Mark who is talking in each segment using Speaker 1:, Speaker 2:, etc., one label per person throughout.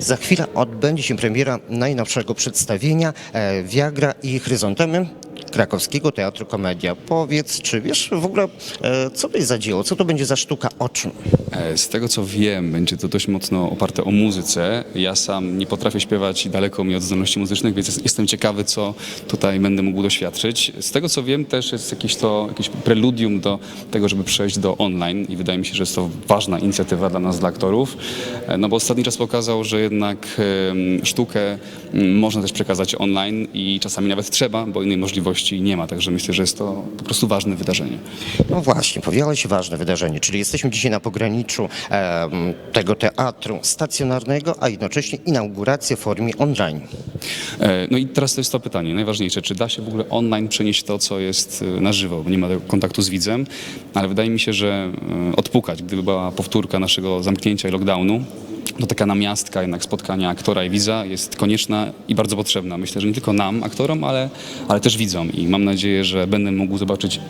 Speaker 1: Za chwilę odbędzie się premiera najnowszego przedstawienia e, Viagra i Chryzantemy Krakowskiego Teatru Komedia. Powiedz, czy wiesz w ogóle, e, co to jest za dzieło, co to będzie za sztuka, o czym?
Speaker 2: E, Z tego co wiem, będzie to dość mocno oparte o muzyce. Ja sam nie potrafię śpiewać i daleko mi od zdolności muzycznych, więc jest- jestem ciekawy, co tutaj będę mógł doświadczyć. Z tego co wiem, też jest jakieś to jakieś preludium do tego, żeby przejść do online i wydaje mi się, że jest to ważna inicjatywa dla nas, dla aktorów. E, No bo ostatni czas pokazał, że jednak sztukę m, można też przekazać online i czasami nawet trzeba, bo innej możliwości nie ma. Także myślę, że jest to po prostu ważne wydarzenie.
Speaker 1: No właśnie, powielałeś ważne wydarzenie, czyli jesteśmy dzisiaj na pograniczu em, tego teatru stacjonarnego, a jednocześnie inauguracja w formie online.
Speaker 2: E, No i teraz to jest to pytanie, najważniejsze, czy da się w ogóle online przenieść to, co jest e, na żywo, bo nie ma tego kontaktu z widzem, ale wydaje mi się, że e, odpukać, gdyby była powtórka naszego zamknięcia i lockdownu, to taka namiastka jednak spotkania aktora i widza jest konieczna i bardzo potrzebna. Myślę, że nie tylko nam, aktorom, ale, ale też widzom i mam nadzieję, że będę mógł zobaczyć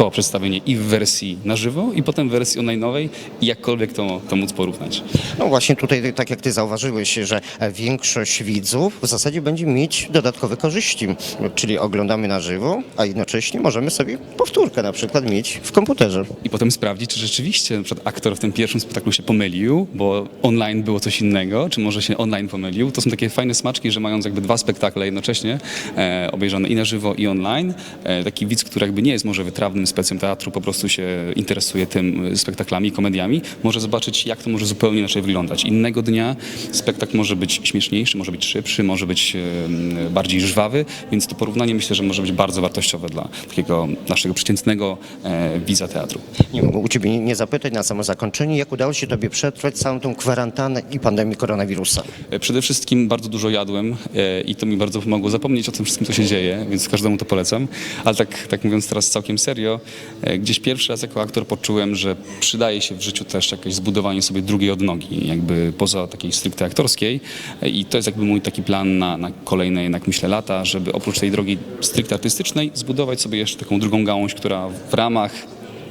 Speaker 2: to przedstawienie i w wersji na żywo, i potem w wersji online'owej i jakkolwiek to, to móc porównać.
Speaker 1: No właśnie tutaj, tak jak ty zauważyłeś, że e, większość widzów w zasadzie będzie mieć dodatkowe korzyści, czyli oglądamy na żywo, a jednocześnie możemy sobie powtórkę na przykład mieć w komputerze.
Speaker 2: I potem sprawdzić, czy rzeczywiście na przykład aktor w tym pierwszym spektaklu się pomylił, bo online było coś innego, czy może się online pomylił. To są takie fajne smaczki, że mając jakby dwa spektakle jednocześnie, e, obejrzane i na żywo, i online, e, taki widz, który jakby nie jest może wytrawnym specem teatru, po prostu się interesuje tym e, spektaklami, komediami, może zobaczyć, jak to może zupełnie inaczej wyglądać. Innego dnia spektakl może być śmieszniejszy, może być szybszy, może być e, m, bardziej żwawy, więc to porównanie myślę, że może być bardzo wartościowe dla takiego naszego przeciętnego e, widza teatru.
Speaker 1: Nie mogę u ciebie nie- nie zapytać na samo zakończenie, jak udało się tobie przetrwać całą tą kwarantannę i pandemię koronawirusa.
Speaker 2: E, Przede wszystkim bardzo dużo jadłem e, i to mi bardzo pomogło zapomnieć o tym wszystkim, co się dzieje, więc każdemu to polecam. Ale tak, tak mówiąc teraz całkiem serio, e, gdzieś pierwszy raz jako aktor poczułem, że przydaje się w życiu też jakieś zbudowanie sobie drugiej odnogi, jakby poza takiej stricte aktorskiej. E, I to jest jakby mój taki plan na, na kolejne jednak myślę lata, żeby oprócz tej drogi stricte artystycznej zbudować sobie jeszcze taką drugą gałąź, która w ramach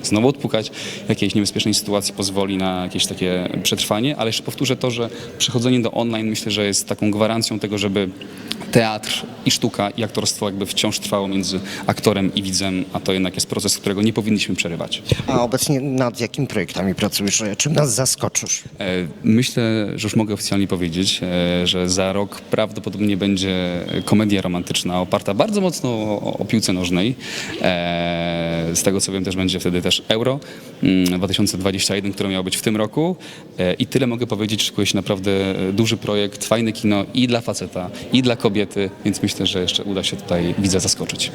Speaker 2: znowu odpukać jakiejś niebezpiecznej sytuacji pozwoli na jakieś takie przetrwanie, ale jeszcze powtórzę to, że przechodzenie do online myślę, że jest taką gwarancją tego, żeby teatr i sztuka i aktorstwo jakby wciąż trwało między aktorem i widzem, a to jednak jest proces, którego nie powinniśmy przerywać.
Speaker 1: A obecnie nad jakimi projektami pracujesz? Czym nas zaskoczysz?
Speaker 2: E, Myślę, że już mogę oficjalnie powiedzieć, e, że za rok prawdopodobnie będzie komedia romantyczna oparta bardzo mocno o, o piłce nożnej. E, Z tego co wiem też będzie wtedy też Euro mm, 2021, które miało być w tym roku. I tyle mogę powiedzieć, szykuje się naprawdę duży projekt, fajne kino i dla faceta, i dla kobiety, więc myślę, że jeszcze uda się tutaj widza zaskoczyć.